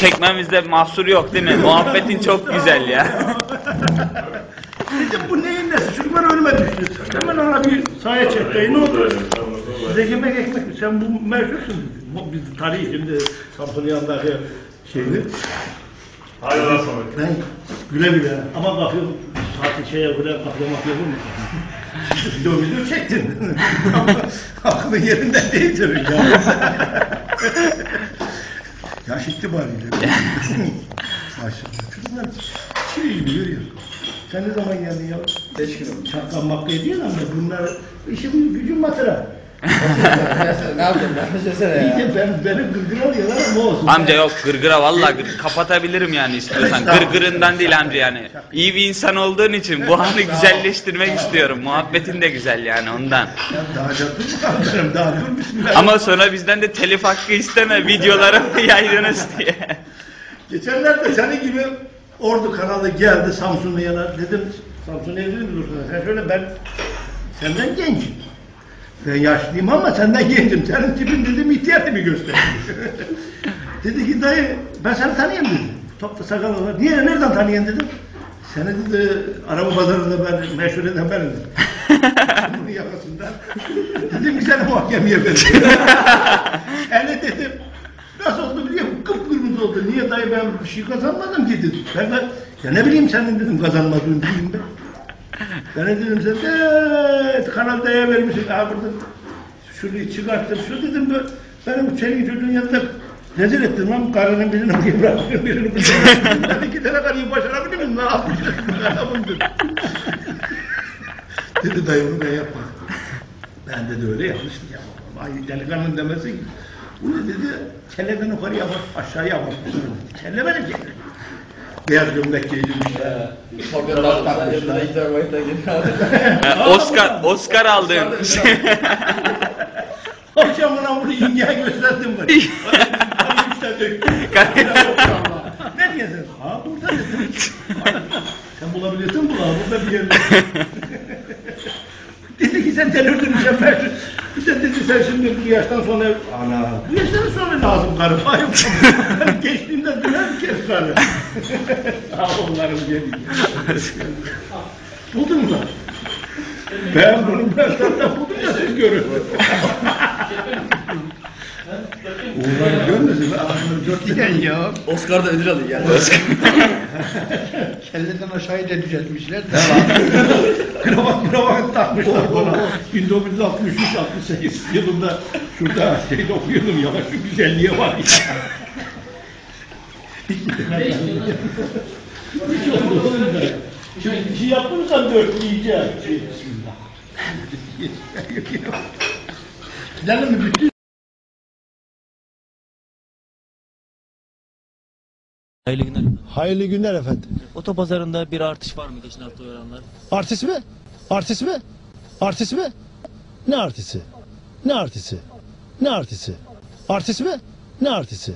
Çekmemizde mahsur yok değil mi? Muhabbetin çok güzel ya. Dedim bu neyin nesi? Çünkü ben önüme düştü. Hemen ona bir sahaya çekti. Ne oldu? Size yemek ekmek mi? Sen bu meşhursun. Bu Biz tarihi şimdi Samsun'un yanındaki şeydi. Hayır lan sonra. Ben güle güle ama bakıyorum saati şeye güle bakıyorum bakıyorum mu? Video video çektin. Ama Aklın yerinde değil tabii ya. Yaş itibariyle. Maşallah. Çocuklar şey gibi görüyor. Sen ne zaman geldin ya? Beş kilo. Şaka makka değil ama bunlar işin gücün matara. Ne yaptın ben? Düşünsene ya. Ben, beni gırgır alıyorlar ama olsun. Amca yok gırgıra valla gır- kapatabilirim yani istiyorsan. Gırgırından değil amca yani. İyi bir insan olduğun için bu anı güzelleştirmek istiyorum. Muhabbetin de güzel yani ondan. Ya daha canlı mı kalkarım daha dur bismillah. Ama sonra bizden de telif hakkı isteme videolarımı yayınız diye. Geçenlerde senin gibi Ordu kanalı geldi Samsun'a yana dedim Samsun'a mi dursun? Sen şöyle ben senden gencim. Ben yaşlıyım ama senden gencim. Senin tipin dedim ihtiyar gibi gösteriyor. dedi ki dayı ben seni tanıyorum dedi. Topla sakal var. Niye nereden tanıyan dedim. Seni dedi araba pazarında ben meşhur eden benim dedi. Bunun yakasından. dedim ki seni muhakemeye verin. Hele dedim. Nasıl oldu biliyor musun? Kıpkırmızı oldu. Niye dayı ben bir şey kazanmadım ki dedim. Ben de, ya ne bileyim senin dedim kazanmadığını bileyim ben. Ben de dedim sen de Kanal D'ye vermişsin. Ha burada şunu çıkarttım. Şu dedim ben, benim çelik çocuğun yanında rezil ettim lan karının birini buraya bırakıyorum birini buraya bırakıyorum. Ben iki tane karıyı başarabilir miyim? Ne yapayım dedim. dedi dayı bunu ben yapma. Ben dedi öyle yanlıştı ya. Ay delikanlının demesi gibi. Bu ne dedi? Kelleden yukarıya bak, aşağıya bak. Kelle benim kelle. Beyaz gömlek giydirmiş ya. Korkudan takmışlar. İktidar boyutuna geliyor. Ha, Oscar Oscar aldın. Akşam bana bunu yengeye gösterdim ben. Bana işte döktüm. ne diyorsun? Ha burada dedim. Sen bulabiliyorsun bula, burada bir yerde. dedi ki sen delirdin sen ben. Sen dedi sen şimdi bu yaştan sonra ana bu yaştan sonra lazım karı. Hayır. Ben karı. Sağ onların geliyor. Buldun mu? Ben bunu ben senden buldum da siz görün. Uğurlar biliyor musun? Ağzını dört diken ya. Oscar da ödül alıyor yani. Kelleden aşağıya da düzeltmişler. kravat kravat takmışlar bana. 1963-68 yılında şurada şeyde okuyordum ya şu güzelliğe var ya. Hiç oldu da. Şimdi bir şey yaptın mı sen dörtleyeceğim. Bismillah. Gidelim mi? Bütün Hayırlı günler. Hayırlı günler efendim. Otopazarında bir artış var mı geçen hafta oranlar? Artist mi? Artist mi? Artist mi? Ne artisti? Ne artisti? Ne artisti? Artist mi? Ne artisti?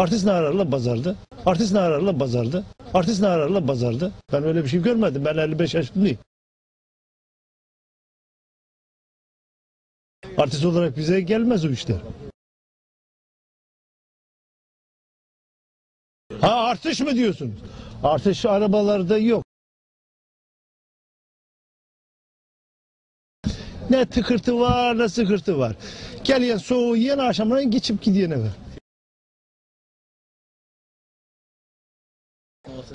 Artist ne arar lan pazarda? Artist ne arar lan pazarda? Artist ne arar lan pazarda? Ben öyle bir şey görmedim. Ben 55 yaşındayım. Artist olarak bize gelmez o işler. Ha artış mı diyorsun? Artış arabalarda yok. Ne tıkırtı var ne sıkırtı var. Gel soğuğu yiyen akşamına geçip gidiyen eve.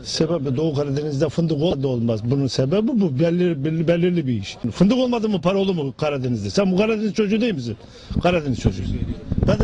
Sebebi Doğu Karadeniz'de fındık ol- da olmaz. Bunun sebebi bu. Belirli, belirli, belirli bir iş. Fındık olmadı mı para olur mu Karadeniz'de? Sen bu Karadeniz çocuğu değil misin? Karadeniz çocuğu. Ben